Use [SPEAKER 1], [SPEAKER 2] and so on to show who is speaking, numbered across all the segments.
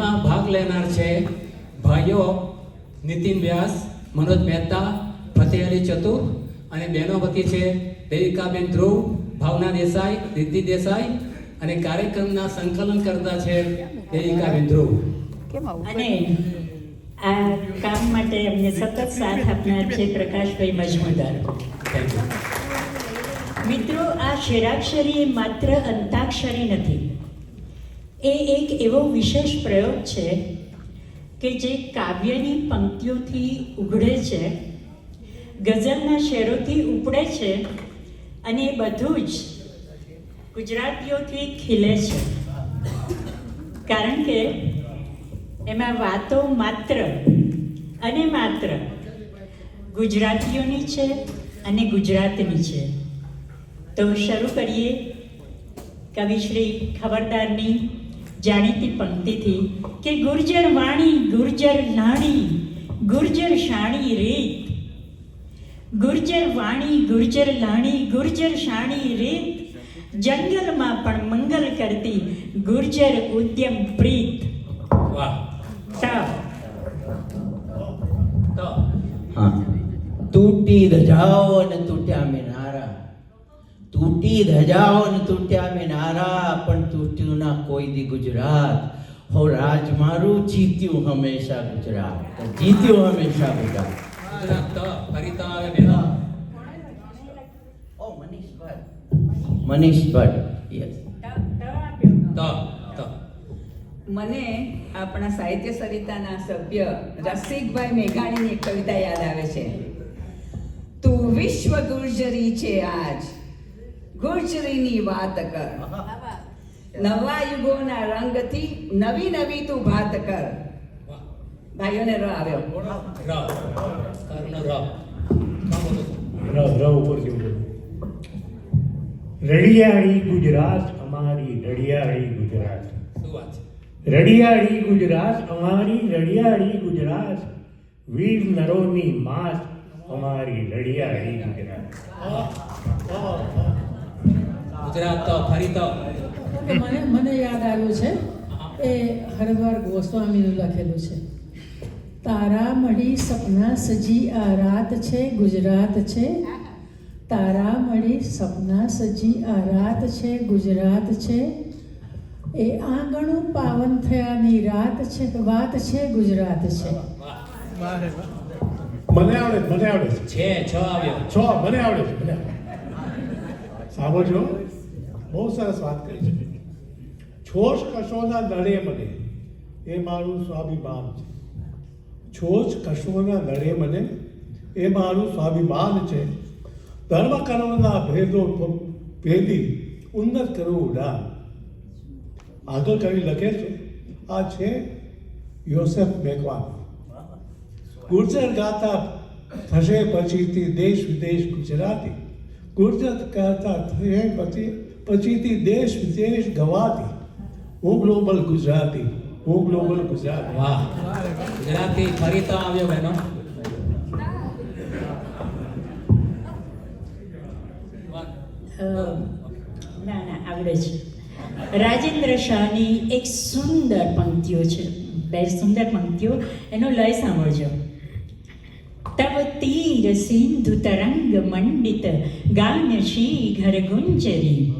[SPEAKER 1] એમાં ભાગ લેનાર છે ભાઈઓ નીતિન વ્યાસ મનોજ મહેતા ફતેહ અલી ચતુર અને બહેનો વતી છે દેવિકાબેન ધ્રુવ ભાવના દેસાઈ રિદ્ધિ દેસાઈ અને કાર્યક્રમના સંકલન કરતા છે દેવિકાબેન ધ્રુવ.
[SPEAKER 2] અને આ કામ માટે અમને સતત સાથ આપનાર છે પ્રકાશભાઈ મજમુદાર.
[SPEAKER 1] થેન્ક યુ
[SPEAKER 2] મિત્રો આ શેરાક્ષરી માત્ર અંતાક્ષરી નથી. એ એક એવો વિશેષ પ્રયોગ છે કે જે કાવ્યની પંક્તિઓથી ઉઘડે છે, ગઝલના શેરોથી ઉપડે છે અને એ બધું જ ગુજરાતીઓથી ખીલે છે. કારણ કે એમાં વાતો માત્ર અને માત્ર ગુજરાતીઓની છે અને ગુજરાતની છે. તો શરૂ કરીએ. કવિશ્રી ખબરદારની જાણીતી પંક્તિથી કે ગુર્જર વાણી ગુર્જર નાણી ગુર્જર શાણી રીત. ગુર્જર વાણી ગુર્જર લાણી ગુર્જર શાણી રીત. જંગલમાં પણ મંગલ કરતી ગુર્જર ઉદ્યમ પ્રીત.
[SPEAKER 1] વાહ.
[SPEAKER 2] તા.
[SPEAKER 3] તૂટી ધજાઓ અને તૂટ્યા મિનારા તૂટી ધજાઓ અને તૂટ્યા નારા પણ તૂટ્યું ના કોઈ દી ગુજરાત. હો રાજ મારું જીત્યું હંમેશા ગુજરાત. જીત્યું હંમેશા ગુજરાત. મનીષ ભટ્ટ. મનીષ ભટ્ટ. યસ
[SPEAKER 1] તો તો.
[SPEAKER 4] મને આપણા સાહિત્ય સરિતાના સભ્ય રસિકભાઈ મેઘાણીની એક કવિતા યાદ આવે છે. તું વિશ્વ ગુર્જરી છે આજ. ગુર્જરીની વાત કર. નવા યુગોના રંગથી નવી નવી તું ભાત કર. ભાઈઓને ર આવ્યો.
[SPEAKER 1] ર કર્ણ ર
[SPEAKER 5] ર ર ઉપર જેવું રડિયાળી ગુજરાત અમારી રડિયાળી ગુજરાત.
[SPEAKER 1] શું વાત છે?
[SPEAKER 5] રડિયાળી ગુજરાત અમારી રડિયાળી ગુજરાત. વીર નરોની માત અમારી રડિયાળી ગુજરાત.
[SPEAKER 1] ગુજરાત તો ફરી તો
[SPEAKER 6] મને મને યાદ આવ્યું છે એ હરદ્વાર ગોસ્વામીનું લખેલું છે. તારા મળી સપના સજી આ રાત છે ગુજરાત છે. તારા મળી સપના સજી આ રાત છે ગુજરાત છે. એ આંગણું પાવન થયાની રાત છે વાત છે ગુજરાત છે.
[SPEAKER 7] મને આવડે મને આવડે છે
[SPEAKER 1] છે છ આવ્યો.
[SPEAKER 7] છ મને આવડે છે સાંભળજો. બહુ સરસ વાત કરી છે. છોશ કશોના નડે મને, એ મારું સ્વાભિમાન છે. છોશ કશોના નડે મને, એ મારું સ્વાભિમાન છે. ધર્મ કર્મના ભેદો ભેદી ઉન્નત કરવું ઉડાન. આગળ કવિ લખે છે. આ છે યોસેફ મેકવાન. ગુર્જર ગાતા થશે પછીથી દેશ વિદેશ ગુજરાતી. ગુર્જર ગાતા થશે પછી પછીથી દેશ વિદેશ ગવાતી. હું ગ્લોબલ ગુજરાતી. હું ગ્લોબલ ગુજરાતી.
[SPEAKER 1] વાહ. ગુજરાતી ફરી તો આવ્યો બહેનો.
[SPEAKER 2] ના ના આવડે છે. રાજેન્દ્ર શાહની એક સુંદર પંક્તિઓ છે. બે સુંદર પંક્તિઓ એનો લય સાંભળજો. તવ તીર સિંધુ તરંગ મંડિત ગાન શીઘર ગુંજરી.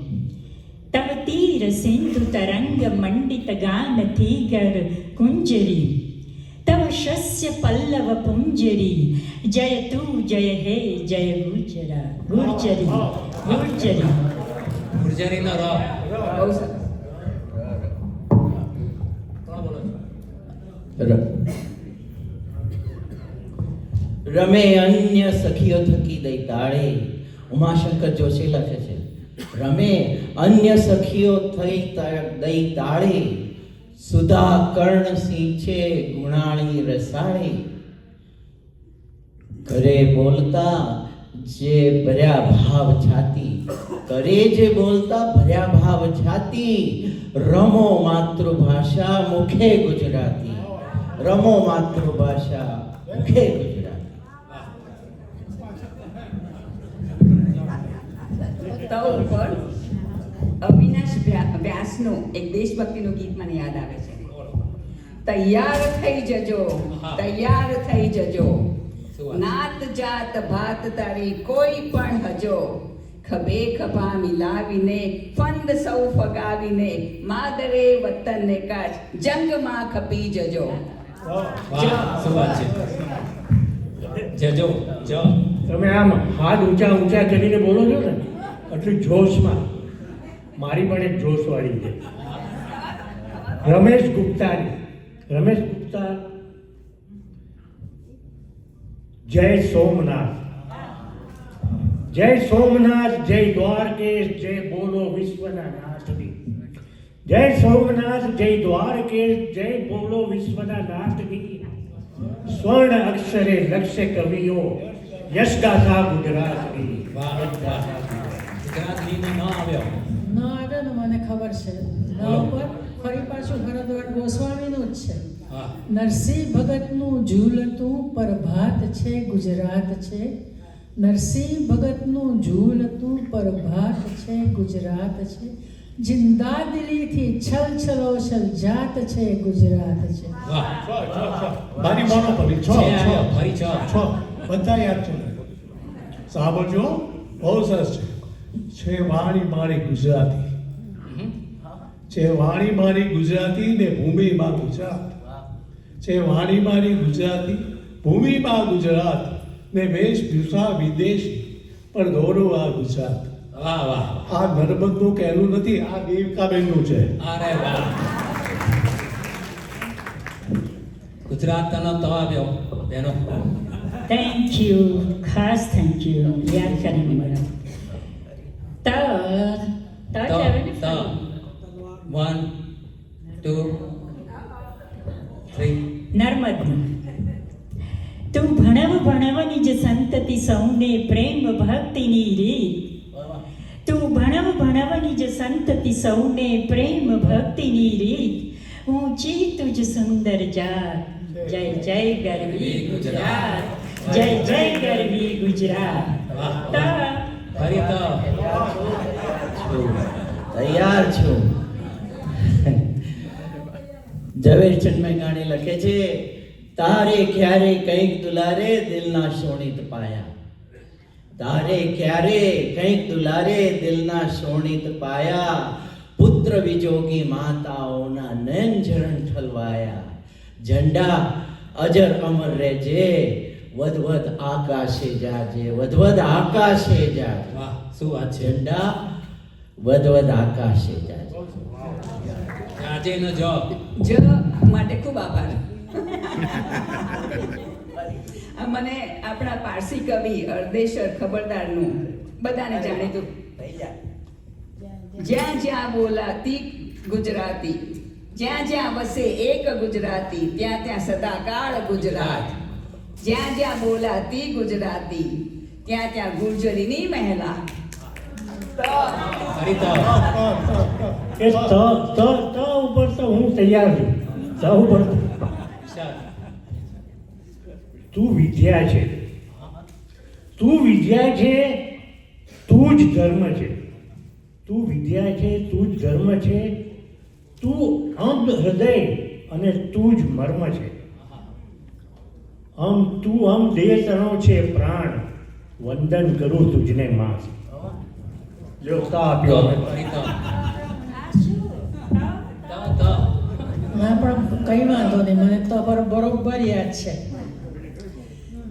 [SPEAKER 2] તવ તીર સિંધુ તરંગ મંડિત ગાન થીગર કુંજરી તવ શસ્ય પલ્લવ પુંજરી જય તું જય હે જય ગુર્જરા ગુર્જરી ગુર્જરી
[SPEAKER 1] ગુર્જરીનો ર
[SPEAKER 4] બહુ સરસ
[SPEAKER 1] કોણ બોલો છો
[SPEAKER 3] ર- રમે અન્ય સખીઓ થકી દઈ તાળે ઉમાશંકર જોશી લખે છે રમે. અન્ય સખીઓ થઈ દઈ તાળે. સુધા કર્ણ સિંચે ગુણાણી રસાળે. ઘરે બોલતા જે ભર્યા ભાવ છાતી કરે જે બોલતા ભર્યા ભાવ છાતી રમો માતૃભાષા મુખે ગુજરાતી. રમો માતૃભાષા મુખે ગુજરાતી.
[SPEAKER 4] તવ ઉપર અવિનાશ વ્યાસનું એક દેશભક્તિનું ગીત મને યાદ આવે છે. તૈયાર થઈ જજો તૈયાર થઈ જજો. નાત જાત ભાત તારી કોઈ પણ હજો. ખભે ખભા મિલાવીને ફંદ સૌ ફગાવીને માદરે વતનને કાચ જંગમાં ખપી જજો.
[SPEAKER 1] જજો જ
[SPEAKER 5] તમે આમ હાથ ઊંચા ઊંચા કરીને બોલો છો ને? એટલું જોશમાં. મારી પણ એક જોશવાળી છે. રમેશ ગુપ્તાની. રમેશ ગુપ્તા જય સોમનાથ. જય સોમનાથ, જય દ્વારકેશ, જય બોલો વિશ્વના નાથની જય સોમનાથ, જય દ્વારકેશ, જય બોલો વિશ્વના નાથની સ્વર્ણ અક્ષરે લક્ષ્ય કવિઓ યશ ગાથા ગુજરાતની
[SPEAKER 1] વાહ વાહ ન આવ્યો.
[SPEAKER 6] ન આવ્યો ને મને ખબર છે. ન ઉપર ફરી પાછું ભરદ્વાજ ગોસ્વામીનું જ છે. નરસિંહ ભગતનું ઝૂલતું પ્રભાત છે ગુજરાત છે. નરસિંહ ભગતનું ઝૂલતું પ્રભાત છે ગુજરાત છે. જિંદા દિલીથી છલ છલો છલ જાત છે ગુજરાત છે.
[SPEAKER 7] મારી મોનો ફરી છ.
[SPEAKER 1] છ.
[SPEAKER 7] બધા યાદ છે. સાંભળજો. બહુ સરસ છે. છે વાણી મારી ગુજરાતી. છે વાણી મારી ગુજરાતી ને ભૂમિમાં ગુજરાત. છે વાણી મારી ગુજરાતી ભૂમિમાં ગુજરાત ને વેશભૂષા વિદેશ પણ ગૌરવ આ ગુજરાત.
[SPEAKER 1] વાહ વાહ
[SPEAKER 7] આ નર્મદનું કહેલું નથી આ દેવકાબેનનું છે.
[SPEAKER 1] અરે વાહ. ગુજરાતનો તો આવ્યો બેનો.
[SPEAKER 2] થેન્ક યુ ખાસ થેન્ક યુ યાદ કરીને મને ત ત જ
[SPEAKER 1] તો
[SPEAKER 2] આવે ને
[SPEAKER 1] તો વન ટુ થ્રી
[SPEAKER 2] નર્મદનું તું ભણવ ભણવની જ સંતતિ સૌને પ્રેમ ભક્તિની રીત તું ભણવ ભણવની જ સંતતિ સૌને પ્રેમ ભક્તિની રીત ઊંચી તુજ સુંદર જાત જય જય ગરવી ગુજરાત જય જય ગરવી ગુજરાત
[SPEAKER 1] વાહ
[SPEAKER 2] ત
[SPEAKER 1] ફરી તો
[SPEAKER 3] છું. તૈયાર છું ઝવેરચંદ મેઘાણી લખે છે, તારે ક્યારે કંઈક દુલારે દિલના શોણિત પાયા? તારે ક્યારે કંઈક દુલારે દિલના શોણિત પાયા? પુત્ર વિજોગી માતાઓના નયન ઝરણ ઠલવાયા. ઝંડા અજર અમર રહેજે વધવધ આકાશે જાજે વધવધ આકાશે જા
[SPEAKER 1] વાહ શું વાત છે?
[SPEAKER 3] ઝંડા વધવધ આકાશે જાજે.
[SPEAKER 1] જાજે નો જોબ
[SPEAKER 4] જ માટે ખૂબ આભાર. મને આપણા પારસી કવિ અર્દેશર ખબરદારનું બધાને જાણીતું. જ્યાં જ્યાં બોલાતી ગુજરાતી જ્યાં જ્યાં વસે એક ગુજરાતી ત્યાં ત્યાં સદાકાળ ગુજરાત. જ્યાં જ્યાં બોલાતી ગુજરાતી ત્યાં ત્યાં ગુર્જરીની મહેલા.
[SPEAKER 5] ઉપર તો હું તૈયાર છું. ત ઉપર તું વિદ્યા છે. તું વિદ્યા છે તું જ ધર્મ છે. તું વિદ્યા છે તું જ ધર્મ છે. તું અંધ હૃદય અને તું જ મર્મ છે. આમ તું આમ દેહ તણો છે પ્રાણ. વંદન કરું તુજને માં જો તા આપ્યો
[SPEAKER 1] ફરી તો તો તો
[SPEAKER 6] ના પણ કઈ વાંધો નહીં મને તો બરોબર યાદ છે.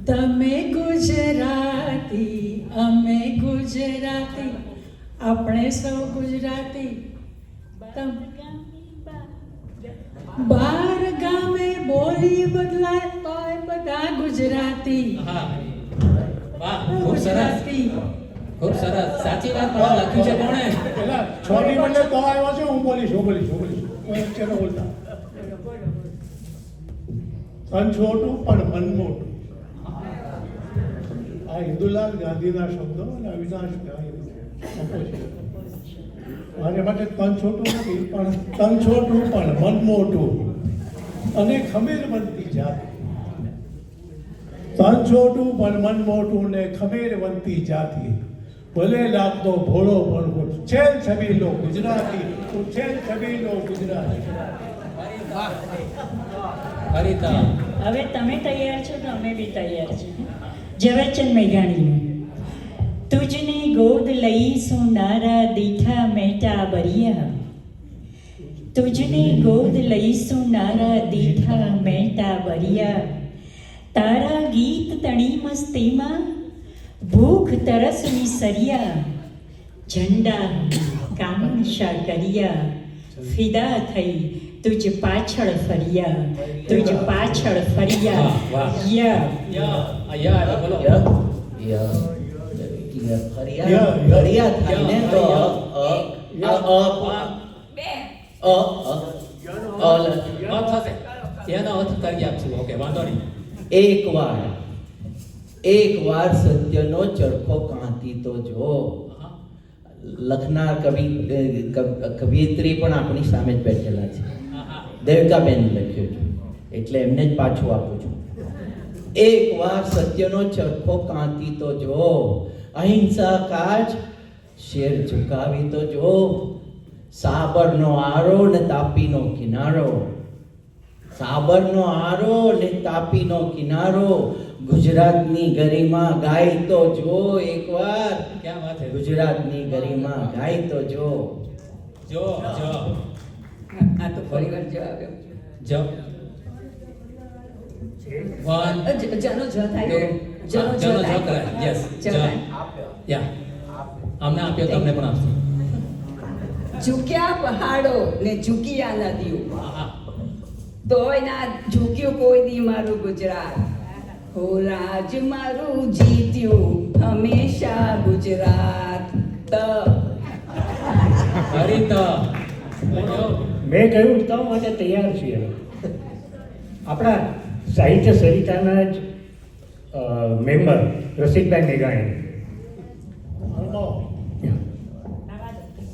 [SPEAKER 6] તમે ગુજરાતી અમે ગુજરાતી આપણે સૌ ગુજરાતી. તમ- બાર ગામે બોલી બદલાય બધા ગુજરાતી.
[SPEAKER 1] હા વાહ ખૂબ સરસ. ખૂબ સરસ. સાચી વાત પણ લખ્યું છે કોણે?
[SPEAKER 7] છોડી મને તો આવ્યો છે હું બોલીશ હું બોલીશ હું બોલીશ. હું એક બોલતા. તન છોટું પણ મન મોટું. આ હિન્દુલાલ ગાંધીના શબ્દો અને અવિનાશ ગાંધી મારે માટે તન છોટું નથી પણ તન છોટું પણ મન મોટું. અને ખમીર બનતી જાતિ. તન છોટું પણ મન મોટું ને ખમીર વંતી જાતિ. ભલે લાગતો ભોળો પણ હું છેલ છબીલો ગુજરાતી ઉછેલ છેલ છબીલો ગુજરાતી.
[SPEAKER 2] હવે તમે તૈયાર છો તો અમે બી તૈયાર છીએ. ઝવેરચંદ મેઘાણી તુજને ગોદ લઈ સુનારા દીઠા મેટા બરિયા. તુજને ગોદ લઈ સુનારા દીઠા મેટા બરિયા. તારા ગીત તણી મસ્તીમાં ભૂખ તરસની સરિયા ઝંડા કામશા કર્યા ફિદા થઈ તુજ પાછળ ફરિયા તુજ પાછળ ફરિયા. યા
[SPEAKER 1] યા યા બોલો
[SPEAKER 3] ય ફરિયા. ફરિયા થાય ને તો અ અ અ અ
[SPEAKER 4] બે
[SPEAKER 3] અ અ અ
[SPEAKER 1] થશે એનો અર્થ કરી આપશું ઓકે વાંધો નહીં
[SPEAKER 3] એક વાર એક વાર સત્યનો ચરખો કાંતી તો જો. લખનાર કવિ કવિયત્રી પણ આપણી સામે જ બેઠેલા છે. દેવકાબેન લખ્યું છે. એટલે એમને જ પાછું આપું છું. એક વાર સત્યનો ચરખો કાંતી તો જો. અહિંસા કાજ શેર ઝુકાવી તો જો. સાબરનો આરો ને તાપીનો કિનારો. સાબરનો આરો ને તાપીનો કિનારો. ગુજરાતની ગરિમા ગાય તો જો એકવાર.
[SPEAKER 1] ક્યાં વાત છે
[SPEAKER 3] ગુજરાતની ગરિમા ગાય તો જો.
[SPEAKER 1] જો જો.
[SPEAKER 4] આ તો ફરી વાર જવાબ આવ્યો.
[SPEAKER 1] જો. વન
[SPEAKER 4] જનો જ થાય. જનો જ
[SPEAKER 1] જનો જ
[SPEAKER 4] થાય.
[SPEAKER 1] યસ
[SPEAKER 4] જ
[SPEAKER 1] જ. યા અમને આપ્યો તમને પણ આપશે.
[SPEAKER 4] ઝુક્યા પહાડો ને ઝૂકિયા નદીઓ.
[SPEAKER 1] હા હા
[SPEAKER 4] તોય ના ઝૂક્યું કોઈ દી મારું ગુજરાત. હો રાજ મારું જીત્યું હંમેશા ગુજરાત. ત.
[SPEAKER 1] હરિતા.
[SPEAKER 5] મેં કહ્યું તો માટે તૈયાર છીએ. આપણા સાહિત્ય સરિતાના જ મેમ્બર રસિકભાઈ મેઘાણી.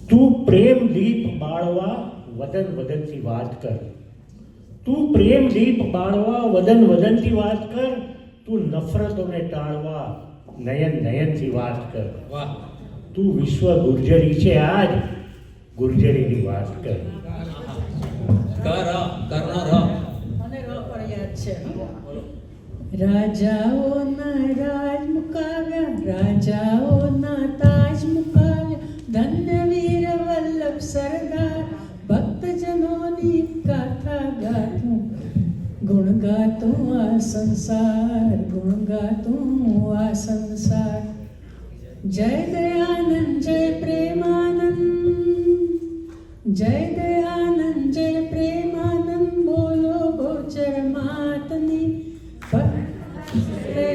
[SPEAKER 5] તું પ્રેમ દીપ બાળવા વદન વદનથી વાત કર. તું પ્રેમ દીપ બાળવા વદન વદનથી વાત કર તું નફરતોને ટાળવા નયન નયનથી વાત કર.
[SPEAKER 1] વાહ.
[SPEAKER 5] તું વિશ્વ ગુર્જરી છે આજ ગુર્જરીની વાત કર.
[SPEAKER 1] કર કર્ણ ર.
[SPEAKER 6] અને ર પણ યાદ છે. રાજાઓના રાજ મુકાવ્યા રાજાઓના તાજ ગુણ ગાતું આ સંસાર ગુણ ગાતું આ સંસાર. જય દયાનંદ, જય પ્રેમાનંદ. જય દયાનંદ, જય પ્રેમાનંદ, બોલો ગોચર માતની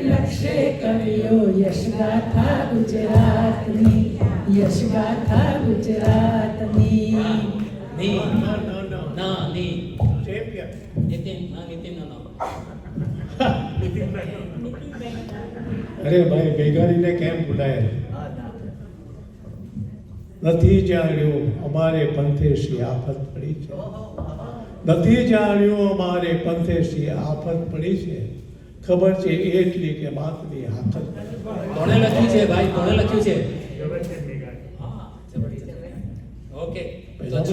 [SPEAKER 6] લક્ષે કવિઓ યશગાથા ગુજરાતની યશગાથા ગુજરાતની
[SPEAKER 1] ની
[SPEAKER 7] ના, ના, ના.
[SPEAKER 1] ના ની
[SPEAKER 7] ચેમ્પિયન
[SPEAKER 1] નીતિન ના નીતિન નો નો
[SPEAKER 7] અરે ભાઈ ભેગારીને કેમ ભૂલાય નથી જાણ્યું અમારે પંથે શી આફત પડી છે. નથી જાણ્યું અમારે પંથે શી આફત પડી છે. ખબર છે એટલી કે માતની હાકત
[SPEAKER 1] કોણે લખ્યું છે ભાઈ? કોણે લખ્યું છે? ઓકે તો છ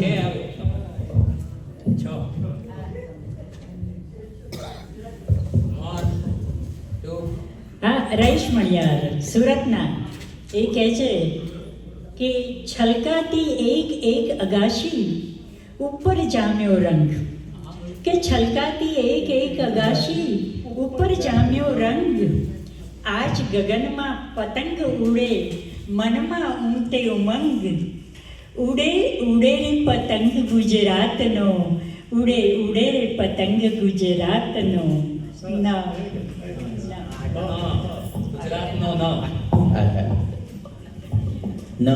[SPEAKER 2] હા રઈશ મણિયાર સુરતના. એ કહે છે કે છલકાતી એક એક અગાશી ઉપર જામ્યો રંગ. કે છલકાતી એક એક અગાશી ઉપર જામ્યો રંગ. આજ ગગનમાં પતંગ ઉડે, મનમાં ઊંટે ઉમંગ. ઉડે ઉડે રે પતંગ ગુજરાતનો. ઉડે ઉડે રે પતંગ ગુજરાતનો. ના.
[SPEAKER 1] ગુજરાતનો ન
[SPEAKER 3] ન.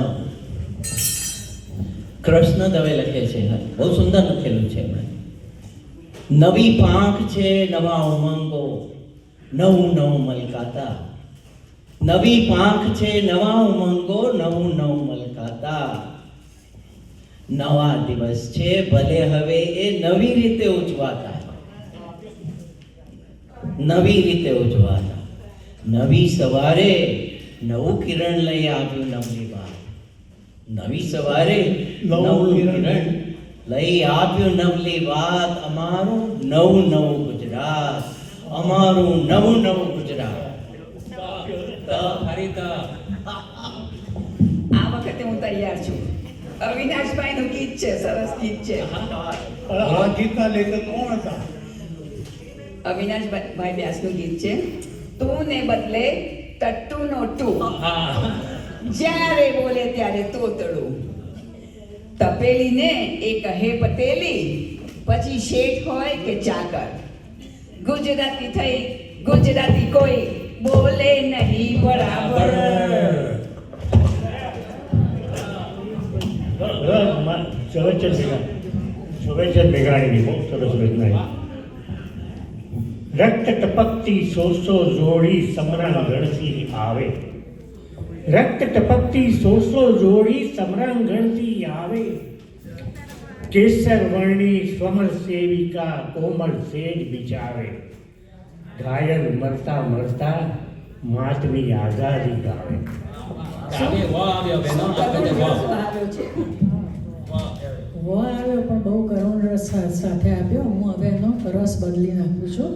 [SPEAKER 3] કૃષ્ણ દવે લખે છે. બહુ સુંદર લખેલું છે નવી પાંખ છે, નવા ઉમંગો. નવું નવું મલકાતા. નવી પાંખ છે, નવા ઉમંગો, નવું નવું મલકાતા. નવા દિવસ છે, ભલે હવે એ નવી રીતે ઉજવાતા. નવી રીતે ઉજવાતા. નવી સવારે નવું કિરણ લઈ આવ્યું નવની બહાર નવી સવારે
[SPEAKER 7] નવું કિરણ.
[SPEAKER 3] લઈ આવ્યું નવલી વાત. અમારું નવું નવું ગુજરાત. અમારું નવું નવું ગુજરાત.
[SPEAKER 4] આ વખતે હું તૈયાર છું. અવિનાશભાઈ નું ગીત છે સરસ ગીત છે.
[SPEAKER 7] આ ગીતના લેખક કોણ હતા?
[SPEAKER 4] અવિનાશભાઈ ભાઈ વ્યાસનું ગીત છે. તું ને બદલે ટટ્ટુ નો ટુ જ્યારે બોલે ત્યારે તોતડું તપેલી ને એ કહે પતેલી પછી શેઠ હોય કે ચાકર ગુજરાતી થઈ ગુજરાતી કોઈ બોલે નહીં બરાબર
[SPEAKER 5] મેઘા ઝવેરચંદ મેઘાણીની બહુ સરસ રચના છે રક્ત ટપકતી સોસો જોડી સમરણ ગણતી આવે. રક્ત ટપકતી સોસો જોડી સમરણ ગણતી આવે. કેસર વર્ણી સ્વમર સેવિકા કોમળ સેજ બિચાવે ઘાયલ મરતા મરતા માતની આઝાદી ગાવે.
[SPEAKER 6] વ આવ્યો પણ બહુ કરુણ રસ સાથે આપ્યો. હું હવે એનો રસ બદલી નાખું છું.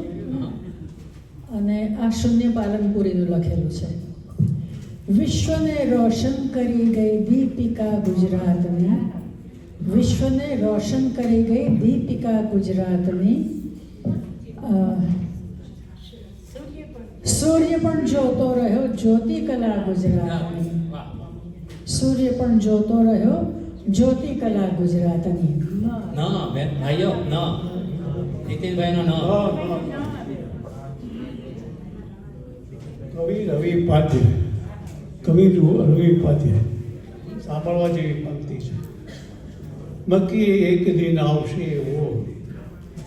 [SPEAKER 6] અને આ શૂન્ય પાલનપુરીનું લખેલું છે. વિશ્વને રોશન કરી ગઈ દીપિકા ગુજરાતની. વિશ્વને રોશન કરી ગઈ દીપિકા ગુજરાતની. સૂર્ય પણ જોતો રહ્યો જ્યોતિ કલા ગુજરાતની. સૂર્ય પણ જોતો રહ્યો જ્યોતિ કલા ગુજરાતની.
[SPEAKER 1] ના, બેન, ભાઈઓ, ન. નીતિનભાઈનો ન
[SPEAKER 7] હા, હા. કવિ રવિ ઉપાધ્યાય. કવિ રવિ ઉપાધ્યાય. સાંભળવા જેવી પંક્તિ છે. નક્કી એક દિન આવશે એવો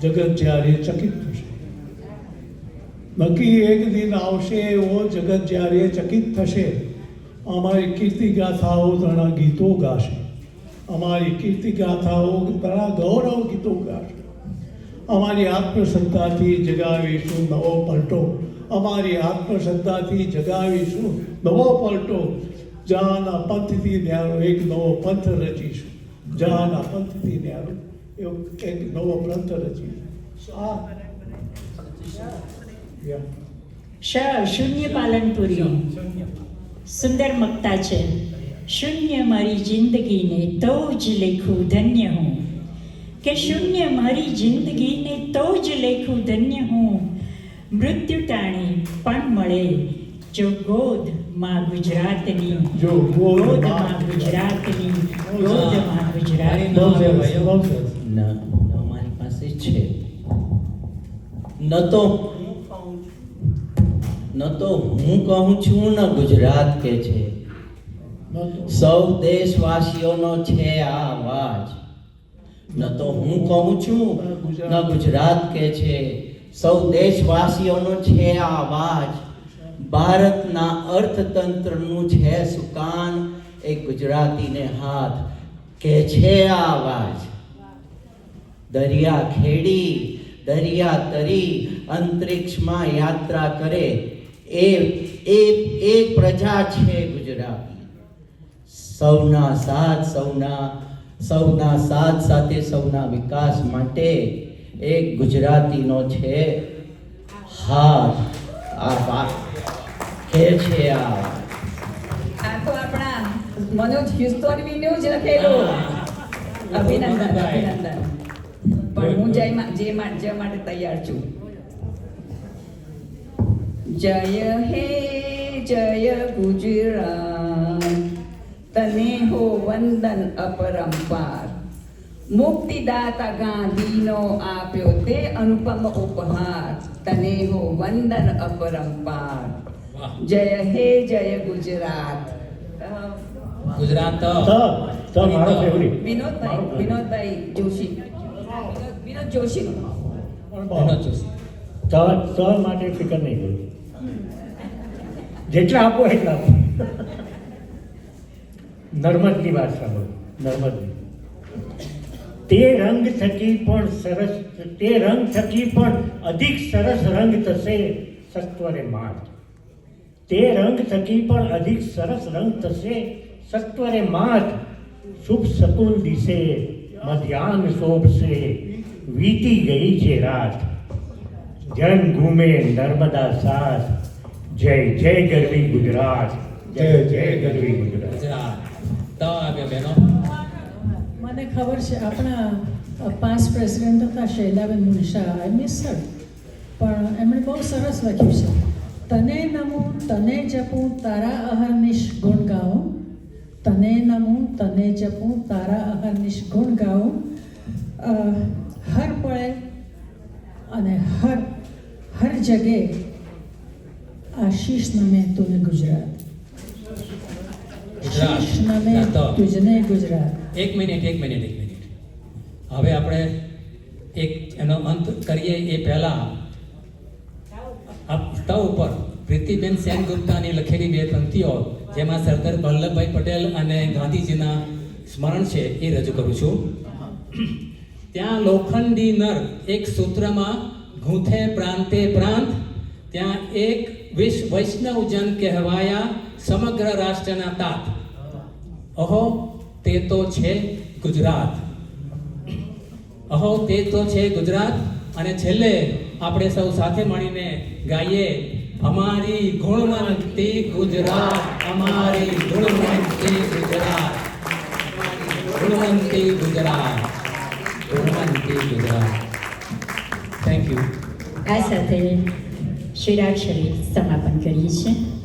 [SPEAKER 7] જગત જ્યારે ચકિત થશે. નક્કી એક દિન આવશે એવો જગત જ્યારે ચકિત થશે. અમારી કીર્તિ ગાથાઓ ઘણા ગીતો ગાશે. અમારી કીર્તિ ગાથાઓ ઘણા ગૌરવ ગીતો ગાશે. અમારી આત્મસત્તાથી જગાવીશું નવો પલટો. અમારી આત્મશ્રદ્ધાથી જગાવીશું. નવો પલટો, જહાના પંથથી ન્યારો, એક નવો પંથ રચીશું. જહાના પંથથી ન્યારો એક નવો પંથ રચીશું. આ.
[SPEAKER 2] શ શૂન્ય પાલનપુરી સુંદર મકતા છે. શૂન્ય મારી જિંદગીને તો જ લેખું ધન્ય હું. કે શૂન્ય મારી જિંદગીને તો જ લેખું ધન્ય હું. મૃત્યુ ટાણી પણ મળે. જો ગોદમાં ગુજરાતની
[SPEAKER 7] જો
[SPEAKER 2] ગોદમાં ગુજરાતની
[SPEAKER 7] ગોદમાં
[SPEAKER 2] ગુજરાતની.
[SPEAKER 3] ના અમારી પાસે છે. ન તો હું ન તો હું કહું છું ન ગુજરાત કે છે. સૌ દેશવાસીઓનો છે આ અવાજ ન તો હું કહું છું ન ગુજરાત કે છે. સૌ દેશવાસીઓનો છે આ અવાજ. ભારતના અર્થતંત્રનું છે સુકાન. એ ગુજરાતીને હાથ કે છે આ અવાજ. દરિયા ખેડી દરિયા તરી અંતરિક્ષમાં યાત્રા કરે. એ એ પ્રજા છે ગુજરાતી. સૌના સાથ, સૌના સૌના સાથ સાથે સૌના વિકાસ માટે એક ગુજરાતીનો છે. હાથ આ વાત કે છે આ?
[SPEAKER 4] આ તો આપણા મનોજ હ્યુસ્ટોનવીનું જ લખેલું. અભિનંદન અભિનંદન. પણ હું જય જે માટે તૈયાર છું. જય હે જય ગુજરાત. તને હો વંદન અપરંપાર. મુક્તિદાતા ગાંધીનો આપ્યો તે અનુપમ ઉપહાર તને હો વંદન અપરંપાર જય હે જય ગુજરાત
[SPEAKER 1] ગુજરાત
[SPEAKER 4] વિનોદભાઈ વિનોદભાઈ જોશી વિનોદ- જોશી
[SPEAKER 1] વિનોદ જોશી
[SPEAKER 5] માટે ફિકર નહીં કરું જેટલા આપો એટલા આપો નર્મદની વાત સાંભળો નર્મદની તે રંગ થકી પણ સરસ તે રંગ થકી પણ અધિક સરસ રંગ થશે સત્વરે માત તે રંગ થકી પણ અધિક સરસ રંગ થશે સત્વરે માત શુભ શકુન દિશે મધ્યાહન શોભશે વીતી ગઈ છે રાત જન ઘૂમે નર્મદા સાસ જય જય ગરવી ગુજરાત જય જય ગરવી ગુજરાત
[SPEAKER 1] ગુજરાત તો આવ્યા બહેનો
[SPEAKER 6] મને ખબર છે આપણા પાસ પ્રેસિડેન્ટ હતા શૈલાબેન મુનશા આઈ મિસ હર પણ એમણે બહુ સરસ લખ્યું છે. તને નમું તને જપું તારા અહર્નિશ ગુણ ગાઉં તને નમું તને જપું તારા અહર્નિશ ગુણ ગાઉં હર પળે અને હર હર જગે આશીષ નમે તુને ગુજરાત. શીશ નમે તુજને ગુજરાત.
[SPEAKER 1] એક મિનિટ એક મિનિટ એક મિનિટ. હવે આપણે એક એનો અંત કરીએ એ પહેલાં. આ સ્ટવ ઉપર પ્રીતિબેન સેનગુપ્તાની લખેલી બે પંક્તિઓ, જેમાં સરદાર વલ્લભભાઈ પટેલ અને ગાંધીજીના સ્મરણ છે, એ રજૂ કરું છું. ત્યાં લોખંડી નર એક સૂત્રમાં, ગૂંથે પ્રાંતે પ્રાંત, ત્યાં એક વિશ્વ વૈષ્ણવ જન કહેવાયા સમગ્ર રાષ્ટ્રના તાત. અહો તે તો છે ગુજરાત. અહો, તે તો છે ગુજરાત. અને છેલ્લે આપણે સૌ સાથે મળીને ગાઈએ, અમારી ગુણવંતી ગુજરાત, અમારી ગુણવંતી ગુજરાત. ગુણવંતી ગુજરાત. ગુણવંતી ગુજરાત. થેન્ક યુ
[SPEAKER 2] આ સાથે શિરાક્ષરી સમાપન કરીએ છીએ.